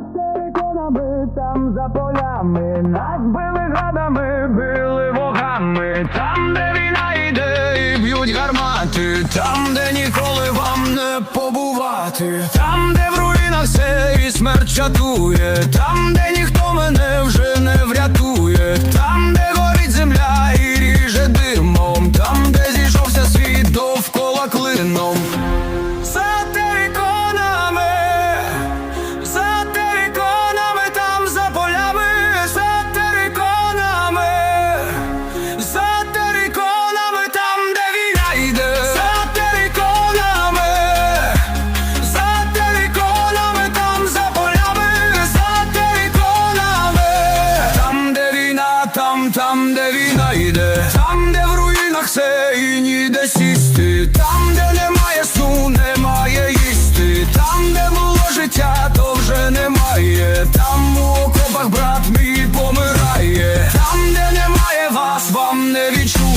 над териконами, там за полями, нас били градами, били вогами, там, де війна йде, і б'ють гармати, там, де ніколи вам не побувати, там, де в руїнах все і смерть чатує, там, де знайде, там, де в руїнах все і ніде сісти, там, де немає сну, немає їсти, там, де було життя, то вже немає, там у окопах брат мій помирає, там, де немає вас, вам не відчу.